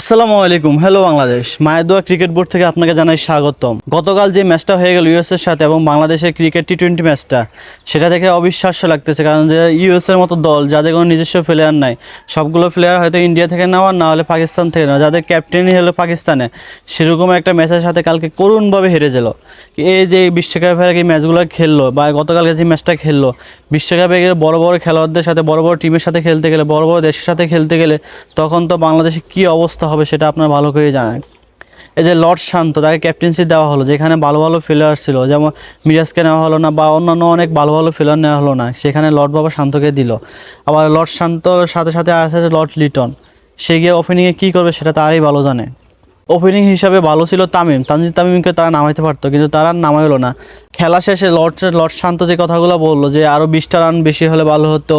আসসালামু আলাইকুম হ্যালো বাংলাদেশ। মায়ের দোয়া ক্রিকেট বোর্ড থেকে আপনাকে জানাই স্বাগতম। গতকাল যে ম্যাচটা হয়ে গেল ইউএসের সাথে এবং বাংলাদেশের ক্রিকেট টি টোয়েন্টি ম্যাচটা সেটা দেখে অবিশ্বাস্য লাগতেছে কারণ যে ইউএসের মতো দল যাদের কোনো নিজস্ব প্লেয়ার নাই, সবগুলো প্লেয়ার হয়তো ইন্ডিয়া থেকে নেওয়া না হলে পাকিস্তান থেকে নেওয়া যাদের ক্যাপ্টেনই হলো পাকিস্তানে, সেরকম একটা ম্যাচের সাথে কালকে করুণভাবে হেরে গেল। এই যে বিশ্বকাপের আগে ম্যাচগুলো খেললো বা গতকালকে যে ম্যাচটা খেললো, বিশ্বকাপে গেলে বড় বড় খেলোয়াড়দের সাথে, বড় বড় টিমের সাথে খেলতে গেলে, বড় বড় দেশের সাথে খেলতে গেলে, তখন তো বাংলাদেশে কী অবস্থা হবে সেটা আপনারা ভালো করেই জানেন। এই যে লর্ড শান্ত, তাকে ক্যাপ্টেন্সি দেওয়া হলো, যেখানে ভালো ভালো ফিলার ছিল, যেমন মিরাজকে নেওয়া হলো না বা অন্যান্য অনেক ভালো ভালো ফিলার নেওয়া হলো না, সেখানে লর্ড বাবা শান্তকে দিল। আবার লর্ড শান্তর সাথে সাথে আছে লর্ড লিটন, সে গিয়ে ওপেনিংয়ে কী করবে সেটা তারই ভালো জানে। ওপেনিং হিসাবে ভালো ছিল তামিম। তানজিদ তামিমকে তারা নামাইতে পারতো, কিন্তু তারা আর নামাইলো না। খেলা শেষে লর্ড লর্ড শান্ত যে কথাগুলো বলল, যে আরও বিশটা রান বেশি হলে ভালো হতো,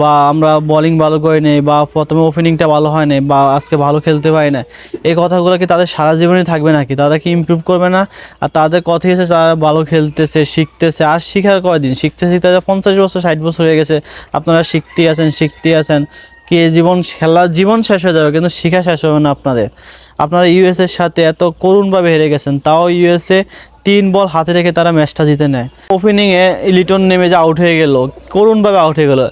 বা আমরা বলিং ভালো করে নেই, বা প্রথমে ওপেনিংটা ভালো হয় নাই, বা আজকে ভালো খেলতে পারি না এই কথাগুলো কি তাদের সারা জীবনই থাকবে নাকি? তারা কি ইমপ্রুভ করবে না? আর তাদের কথাই হচ্ছে তারা ভালো খেলতেছে, শিখতেছে, আর শিখার কয়দিন? শিখতে শিখতে পঞ্চাশ বছর, ষাট বছর হয়ে গেছে। আপনারা শিখতেই আছেন শিখতেই আছেন। কি জীবন খেলা জীবন শেষ হয়ে যাবে, কিন্তু শিখা শেষ হবে না আপনাদের। আপনারা ইউএসের সাথে এত করুণভাবে হেরে গেছেন, তাও ইউএসএ তিন বল হাতে রেখে তারা ম্যাচটা জিতে নেয়। ওপেনিংয়ে লিটন নেমে যে আউট হয়ে গেল, করুণভাবে আউট হয়ে গেল।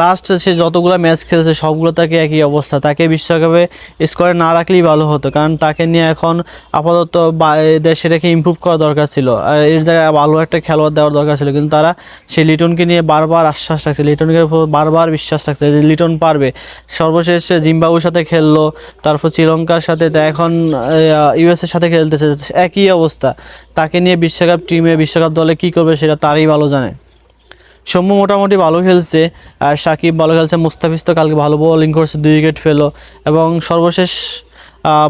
লাস্ট সে যতগুলো ম্যাচ খেলেছে, সবগুলো তাকে একই অবস্থা। তাকে বিশ্বকাপে স্কোরে না রাখলেই ভালো হতো, কারণ তাকে নিয়ে এখন আপাতত দেশে রেখে ইমপ্রুভ করা দরকার ছিল। আর এর জায়গায় ভালো একটা খেলোয়াড় দেওয়ার দরকার ছিল, কিন্তু তারা সেই লিটনকে নিয়ে বারবার আশ্বাস রাখছে। লিটনকে বারবার বিশ্বাস রাখছে যে লিটন পারবে। সর্বশেষ জিম্বাবুর সাথে খেললো, তারপর শ্রীলঙ্কার সাথে এখন ইউএসের সাথে খেলতেছে, একই অবস্থা। তাকে নিয়ে বিশ্বকাপ টিমে বিশ্বকাপ দলে কী করবে সেটা তারই ভালো জানে। সৌম্য মোটামুটি ভালো খেলছে, আর সাকিব ভালো খেলছে, মুস্তাফিজ তো কালকে ভালো বোলিং করছে, দুই উইকেট ফেলো। এবং সর্বশেষ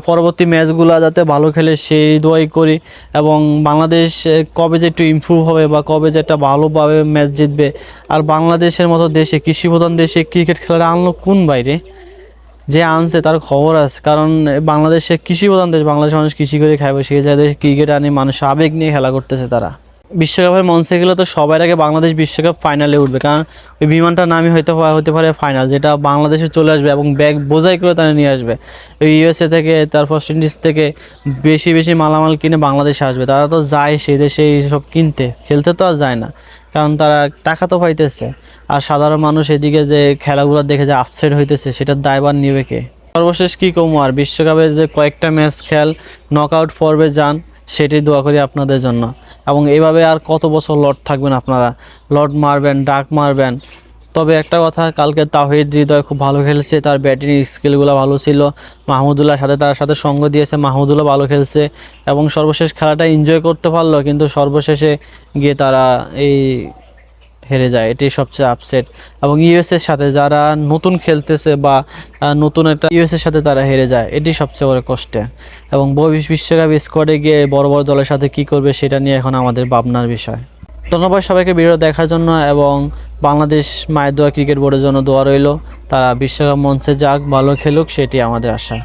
পরবর্তী ম্যাচগুলো যাতে ভালো খেলে সেই দোয়াই করি। এবং বাংলাদেশ কবে যে একটু ইমপ্রুভ হবে বা কবে যে একটা ভালোভাবে ম্যাচ জিতবে। আর বাংলাদেশের মতো দেশে, কৃষিপ্রধান দেশে ক্রিকেট খেলাটা আনলো কোন বাইরে? যে আনছে তার খবর আছে। কারণ বাংলাদেশে কৃষি প্রধান দেশ বাংলাদেশ মানুষ কৃষি করে খায় সেই জায়গায় ক্রিকেট আনি মানুষ আবেগ নিয়ে খেলা করতেছে তারা। বিশ্বকাপের মঞ্চে গেলে তো সবার আগে বাংলাদেশ বিশ্বকাপ ফাইনালে উঠবে। কারণ ওই বিমানটার নামই হইতে পা- হতে পারে ফাইনাল যেটা বাংলাদেশে চলে আসবে এবং ব্যাগ বোঝাই করে তারা নিয়ে আসবে। ওই ইউএসএ থেকে, তার ওয়েস্ট ইন্ডিজ থেকে বেশি বেশি মালামাল কিনে বাংলাদেশে আসবে। তারা তো যায় সেই দেশে সব কিনতে। খেলতে তো আর যায় না। কারণ তারা টাকা তো পাইতেছে। আর সাধারণ মানুষ এদিকে যে খেলাগুলো দেখে যে আপসেট হইতেছে, সেটার দায়বার নিবে কে? সর্বশেষ কী কমু? আর বিশ্বকাপে যে কয়েকটা ম্যাচ খেল নক আউট পর্বে যান সেটাই দোয়া করি আপনাদের জন্য। এবং এইভাবে আর কত বছর লট থাকবেন আপনারা? লট মারবেন, ডাক মারবেন। তবে একটা কথা, কালকে তাহিদ হৃদয় খুব ভালো খেলছে, তার ব্যাটিং স্কিলগুলো ভালো ছিল। মাহমুদুল্লাহর সাথে তার সাথে সঙ্গ দিয়েছে, মাহমুদুল্লাহ ভালো খেলছে। এবং সর্বশেষ খেলাটা এনজয় করতে পারল, কিন্তু সর্বশেষে গিয়ে তারা এই হেরে যায় এটি সবচেয়ে আপসেট এবং ইউএসের সাথে যারা নতুন খেলতেছে বা নতুন একটা ইউএসের সাথে তারা হেরে যায় এটি সবচেয়ে বড় কষ্টে। এবং বিশ্বকাপ স্কোয়াডে গিয়ে বড় বড় দলের সাথে কি করবে সেটা নিয়ে এখন আমাদের ভাবনার বিষয়। ধন্যবাদ সবাইকে ভিডিও দেখার জন্য এবং বাংলাদেশ মায়ের দোয়া ক্রিকেট বোর্ডের জন্য দোয়া রইল। তারা বিশ্বকাপ মঞ্চে যাক, ভালো খেলুক, সেটি আমাদের আশা।